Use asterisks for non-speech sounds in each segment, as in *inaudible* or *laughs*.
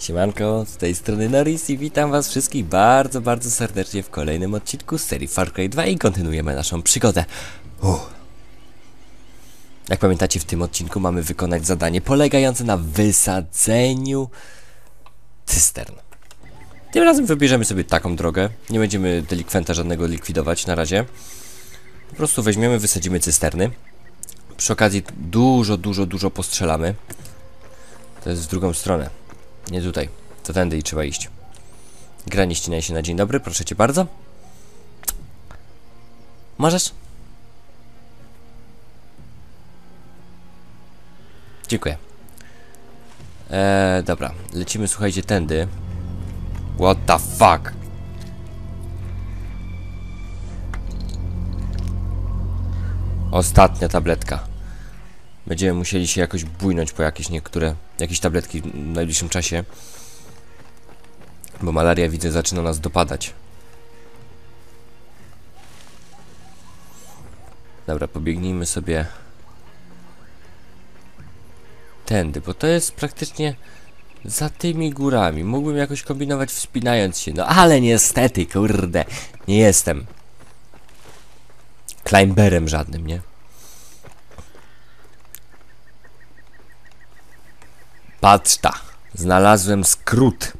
Siemanko, z tej strony Norris i witam was wszystkich bardzo, bardzo serdecznie w kolejnym odcinku z serii Far Cry 2 i kontynuujemy naszą przygodę. Uff. Jak pamiętacie, w tym odcinku mamy wykonać zadanie polegające na wysadzeniu cystern. Tym razem wybierzemy sobie taką drogę. Nie będziemy delikwenta żadnego likwidować na razie. Po prostu weźmiemy, wysadzimy cysterny. Przy okazji dużo, dużo, dużo postrzelamy. To jest w drugą stronę. Nie tutaj. To tędy i trzeba iść. Gra nie ścinaj się na dzień dobry, proszę cię bardzo. Możesz? Dziękuję. Eee, dobra. Lecimy, słuchajcie, tędy. What the fuck? Ostatnia tabletka. Będziemy musieli się jakoś bujnąć po jakieś niektóre, jakieś tabletki w najbliższym czasie. Bo malaria, widzę, zaczyna nas dopadać. Dobra, pobiegnijmy sobie tędy, bo to jest praktycznie za tymi górami. Mógłbym jakoś kombinować wspinając się, no ale niestety, kurde, nie jestem climberem żadnym, nie? Patrz znalazłem skrót.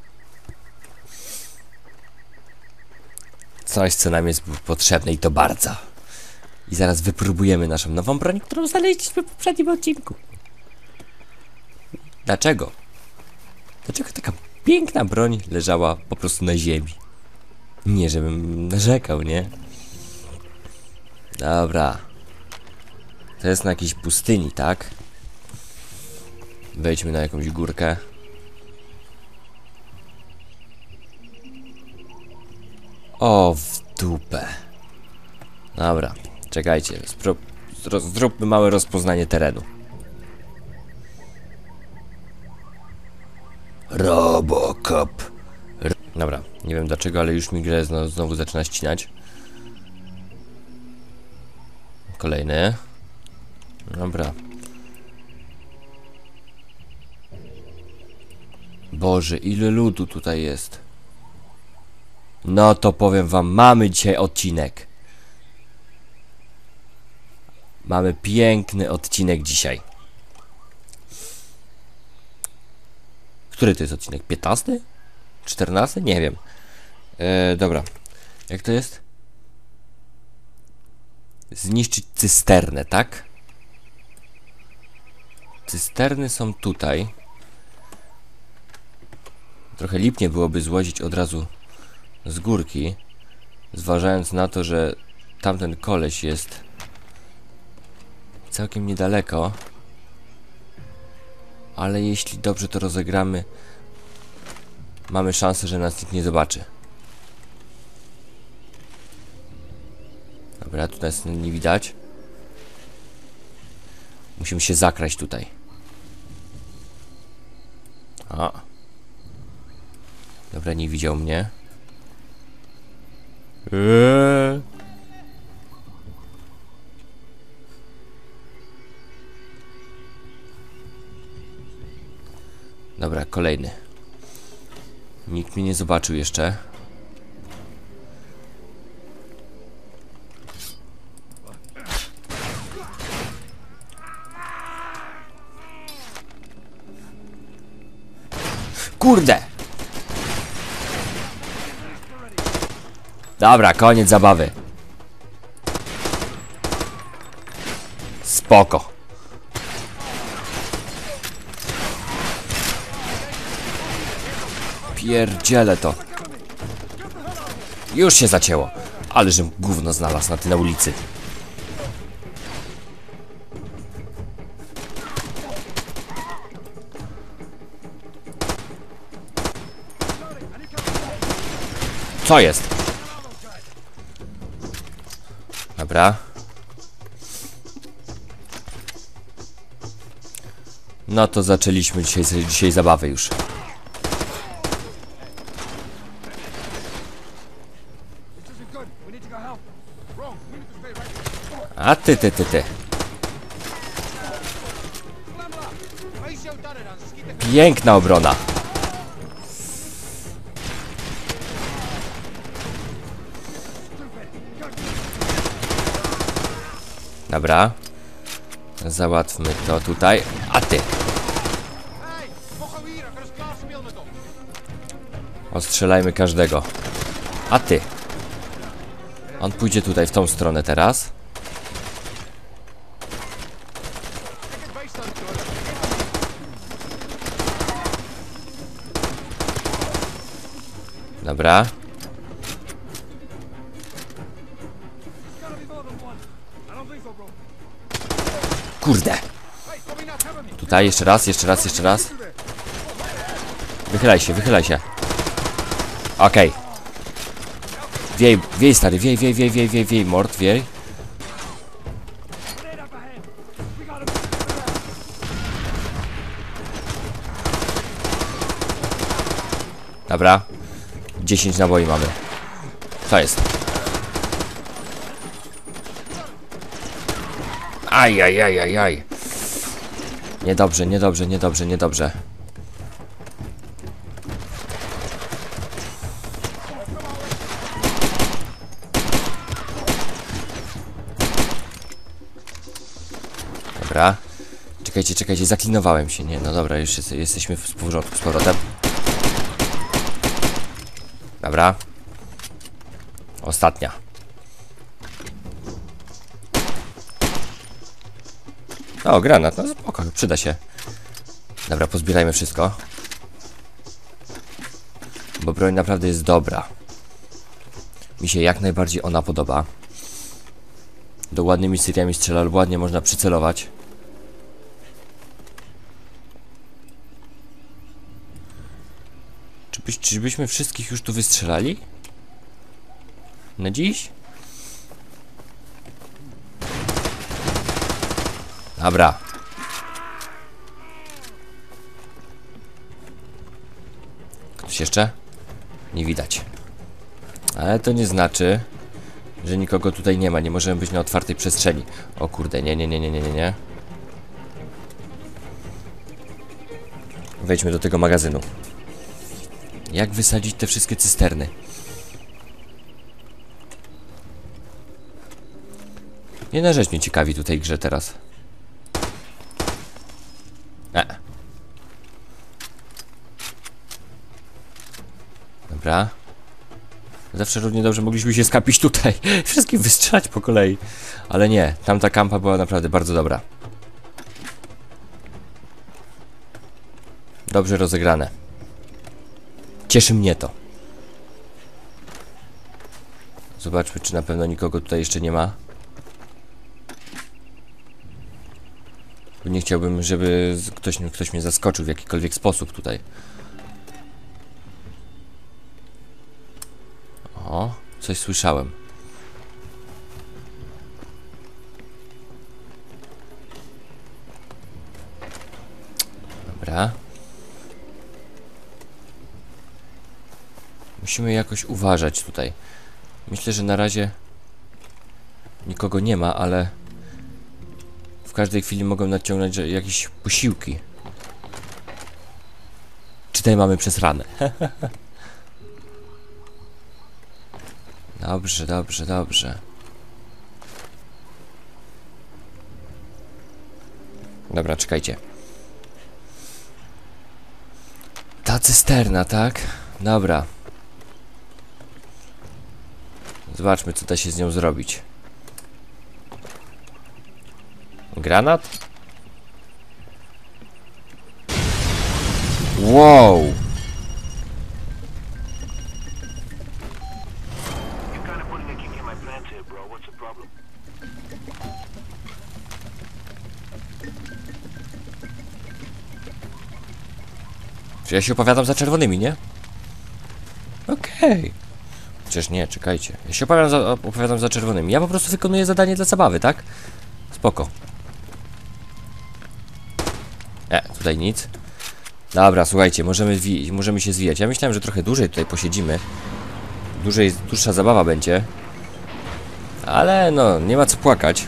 Coś, co nam jest potrzebne i to bardzo. I zaraz wypróbujemy naszą nową broń, którą znaleźliśmy w poprzednim odcinku. Dlaczego? Dlaczego taka piękna broń leżała po prostu na ziemi? Nie, żebym narzekał, nie? Dobra. To jest na jakiejś pustyni, tak? Wejdźmy na jakąś górkę. O, w dupę. Dobra, czekajcie. Zróbmy małe rozpoznanie terenu. Robocop. R Dobra, nie wiem dlaczego, ale już mi grę znowu, znowu zaczyna ścinać. Kolejny. Dobra. Boże, ile ludu tutaj jest. No to powiem wam, mamy dzisiaj odcinek. Mamy piękny odcinek dzisiaj. Który to jest odcinek? 15? 14? Nie wiem. E, dobra. Jak to jest? Zniszczyć cysternę, tak? Cysterny są tutaj. Trochę lipnie byłoby złozić od razu z górki, zważając na to, że tamten koleś jest całkiem niedaleko. Ale jeśli dobrze to rozegramy, mamy szansę, że nas nikt nie zobaczy. Dobra, tutaj nas nie widać. Musimy się zakraść tutaj. A. Dobra, nie widział mnie. Eee. Dobra, kolejny. Nikt mnie nie zobaczył jeszcze. Kurde! Dobra, koniec zabawy. Spoko. Pierdzielę to. Już się zacięło. Ale żem gówno znalazł na ty na ulicy. Co jest? Dobra. No to zaczęliśmy dzisiaj, dzisiaj zabawę już. A ty, ty, ty, ty. Piękna obrona. Dobra. Załatwmy to tutaj. A ty! Ostrzelajmy każdego. A ty! On pójdzie tutaj, w tą stronę teraz. Dobra. Kurde! Tutaj, jeszcze raz, jeszcze raz, jeszcze raz. Wychylaj się, wychylaj się. Okej. Wiej, wiej stary, wiej, wiej, wiej, wiej, wiej, wiej, mord, wiej. Dobra. 10 naboi mamy. Co jest? Aj, aj, aj, aj, aj. Niedobrze, niedobrze, niedobrze, niedobrze. Dobra. Czekajcie, czekajcie, zaklinowałem się. Nie, no dobra, już jest, jesteśmy w porządku z powrotem. Dobra. Ostatnia. O, granat, no spoko, przyda się. Dobra, pozbierajmy wszystko. Bo broń naprawdę jest dobra. Mi się jak najbardziej ona podoba. Do ładnymi seriami strzela, ładnie można przycelować. Czy byś, czyżbyśmy wszystkich już tu wystrzelali? Na dziś? Dobra. Ktoś jeszcze? Nie widać. Ale to nie znaczy, że nikogo tutaj nie ma. Nie możemy być na otwartej przestrzeni. O kurde, nie, nie, nie, nie, nie, nie. Wejdźmy do tego magazynu. Jak wysadzić te wszystkie cysterny? Jedna rzecz mnie ciekawi tutaj grze teraz. E. Dobra. Zawsze równie dobrze mogliśmy się skapić tutaj. *laughs* Wszystkich wystrzelać po kolei. Ale nie, tamta kampa była naprawdę bardzo dobra. Dobrze rozegrane. Cieszy mnie to. Zobaczmy, czy na pewno nikogo tutaj jeszcze nie ma. Nie chciałbym, żeby ktoś, ktoś mnie zaskoczył w jakikolwiek sposób tutaj. Coś słyszałem. Dobra. Musimy jakoś uważać tutaj. Myślę, że na razie nikogo nie ma, ale w każdej chwili mogą nadciągnąć jakieś posiłki. Czytaj mamy przez ranę. *laughs* dobrze, dobrze, dobrze. Dobra, czekajcie. Ta cysterna, tak? Dobra. Zobaczmy, co da się z nią zrobić. Granat? Wow! Czy ja się opowiadam za czerwonymi, nie? Okej. Chociaż nie, czekajcie. Ja się opowiadam za, opowiadam za czerwonymi. Ja po prostu wykonuję zadanie dla zabawy, tak? Spoko. E, tutaj nic. Dobra, słuchajcie, możemy, możemy się zwijać. Ja myślałem, że trochę dłużej tutaj posiedzimy. Dłużej, dłuższa zabawa będzie. Ale no, nie ma co płakać.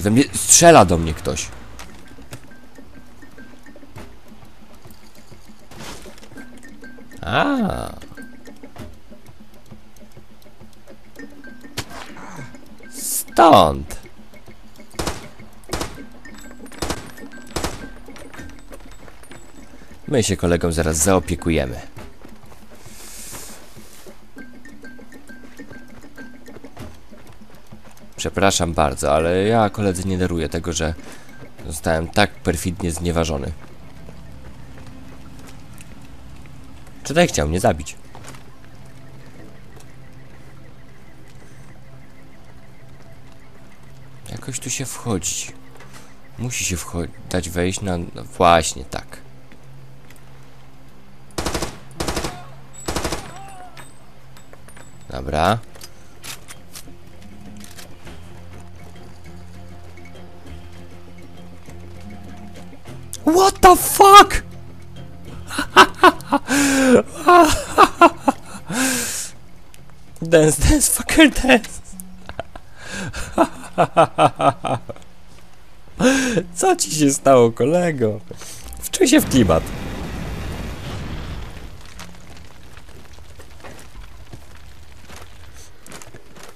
We mnie strzela do mnie ktoś. A. Stąd. My się kolegą zaraz zaopiekujemy. Przepraszam bardzo, ale ja koledzy nie daruję tego, że zostałem tak perfidnie znieważony. Czytaj chciał mnie zabić. Jakoś tu się wchodzi. Musi się wcho- dać wejść na... No właśnie, tak. Dobra. What the fuck? dance, dance, fucker, dance. Co ci się stało, kolego? Wczuj się w klimat.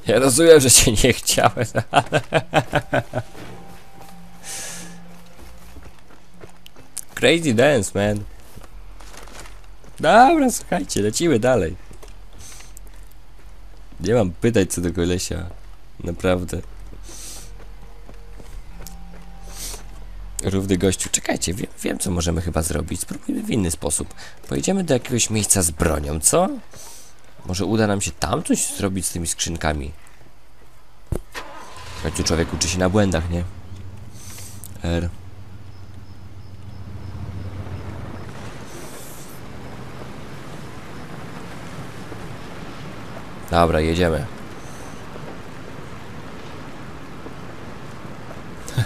Ja rozumiem, że cię nie chciałem, ale... Crazy dance, man. Dobra, słuchajcie, lecimy dalej. Nie mam pytać co do kolesia. Naprawdę. Równy gościu, czekajcie, wiem, wiem co możemy chyba zrobić. Spróbujmy w inny sposób. Pojedziemy do jakiegoś miejsca z bronią, co? Może uda nam się tam coś zrobić z tymi skrzynkami. W człowiek uczy się na błędach, nie? R. Dobra, jedziemy.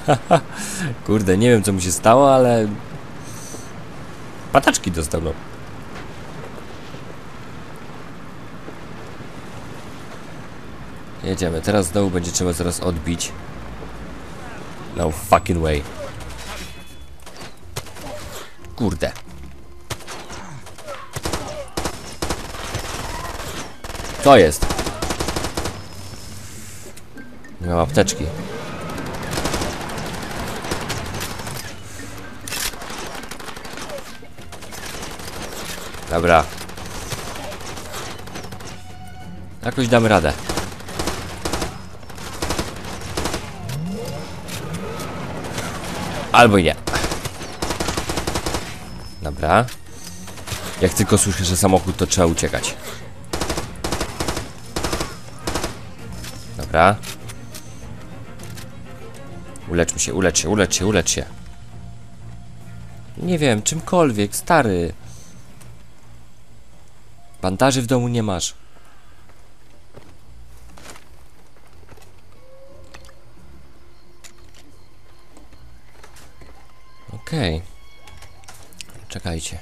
*laughs* Kurde, nie wiem co mu się stało, ale... Pataczki dostał, no. Jedziemy, teraz znowu będzie trzeba zaraz odbić. No fucking way. Kurde. To jest. Mam apteczki. Dobra. Jakoś damy radę. Albo nie. Dobra. Jak tylko słyszę, że samochód, to trzeba uciekać. Dobra. Uleczmy się, ulecz się, ulecz się, ulecz się. Nie wiem, czymkolwiek, stary. Bandaży w domu nie masz. Okej. Czekajcie.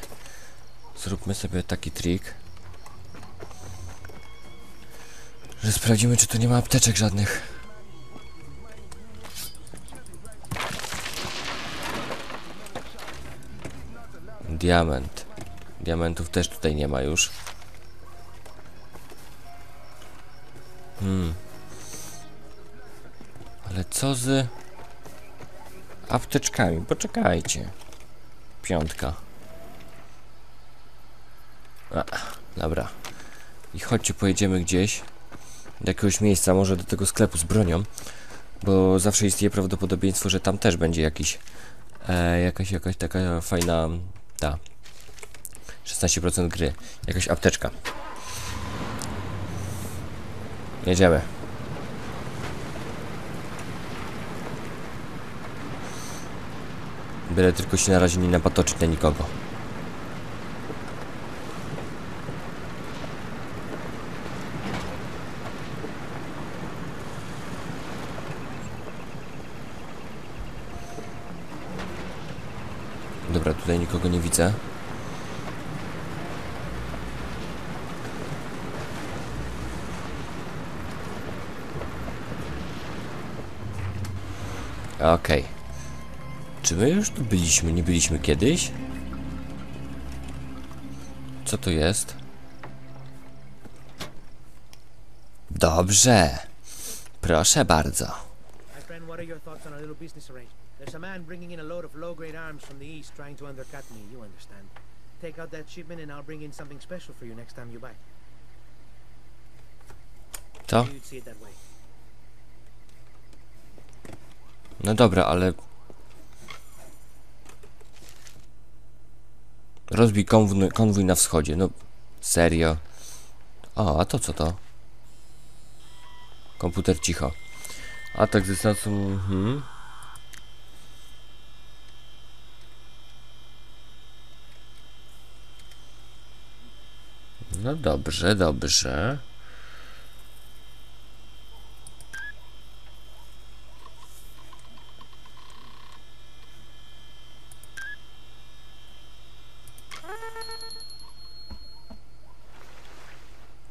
Zróbmy sobie taki trik. Że sprawdzimy, czy tu nie ma apteczek żadnych. Diament. Diamentów też tutaj nie ma już. Hmm. Ale co z apteczkami? Poczekajcie. Piątka. A, dobra. I chodźcie, pojedziemy gdzieś jakiegoś miejsca, może do tego sklepu z bronią, bo zawsze istnieje prawdopodobieństwo, że tam też będzie jakiś e, jakaś, jakaś taka fajna ta 16% gry, jakaś apteczka. Jedziemy. Byle tylko się na razie nie napatoczyć na nikogo. Dobra, tutaj nikogo nie widzę. Okej. Czy my już tu byliśmy? Nie byliśmy kiedyś? Co to jest? Dobrze. Proszę bardzo. There's a man bringing in a load of low-grade arms from the east, trying to undercut me. You understand? Take out that shipment, and I'll bring in something special for you next time you buy. Way. No dobra, ale... Rozbij konwój, konwój na wschodzie, no serio. O, a to co to? Komputer cicho. Atak z dystansu... Mhm. No dobrze, dobrze.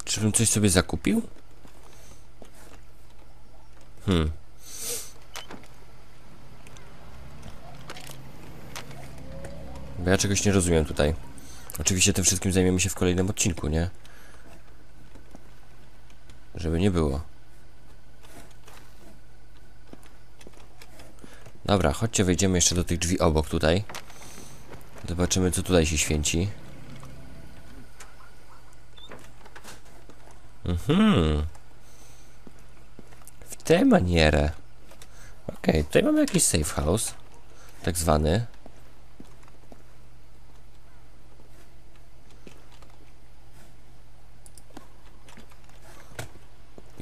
Żebym coś sobie zakupił? Hmm. Bo ja czegoś nie rozumiem tutaj. Oczywiście tym wszystkim zajmiemy się w kolejnym odcinku, nie? Żeby nie było. Dobra, chodźcie, wejdziemy jeszcze do tych drzwi obok tutaj. Zobaczymy, co tutaj się święci. Mhm. W tę manierę. Okej, tutaj mamy jakiś safe house. Tak zwany.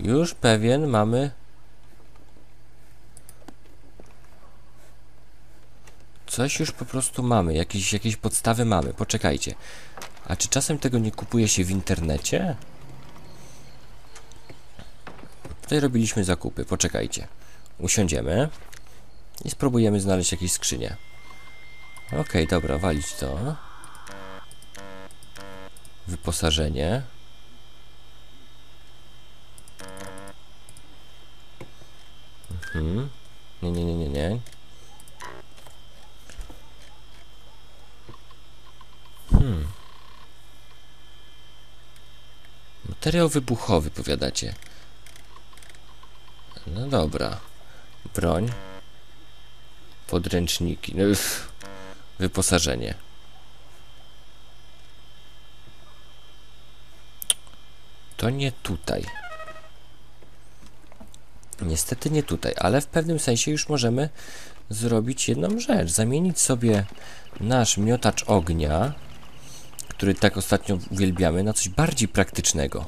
Już pewien mamy. Coś już po prostu mamy, jakieś, jakieś podstawy mamy. Poczekajcie. A czy czasem tego nie kupuje się w internecie? Tutaj robiliśmy zakupy, poczekajcie. Usiądziemy i spróbujemy znaleźć jakieś skrzynie. Okej, dobra, walić to. Wyposażenie. Mhm. Nie, nie, nie, nie, nie. Hmm. Materiał wybuchowy, powiadacie. No dobra. Broń. Podręczniki. No. Wyposażenie. To nie tutaj. Niestety nie tutaj, ale w pewnym sensie już możemy zrobić jedną rzecz. Zamienić sobie nasz miotacz ognia, który tak ostatnio uwielbiamy, na coś bardziej praktycznego.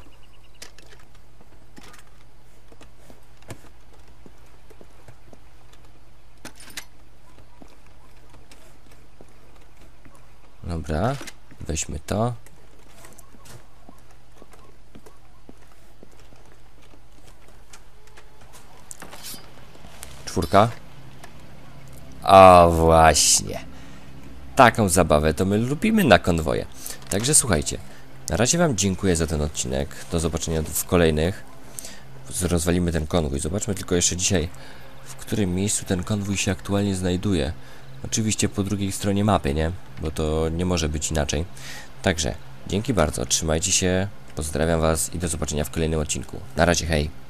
Dobra, weźmy to. Czwórka. O, właśnie. Taką zabawę to my lubimy na konwoje. Także słuchajcie, na razie Wam dziękuję za ten odcinek. Do zobaczenia w kolejnych. Rozwalimy ten konwój. Zobaczmy tylko jeszcze dzisiaj, w którym miejscu ten konwój się aktualnie znajduje. Oczywiście po drugiej stronie mapy, nie? Bo to nie może być inaczej. Także dzięki bardzo, trzymajcie się, pozdrawiam Was i do zobaczenia w kolejnym odcinku. Na razie, hej!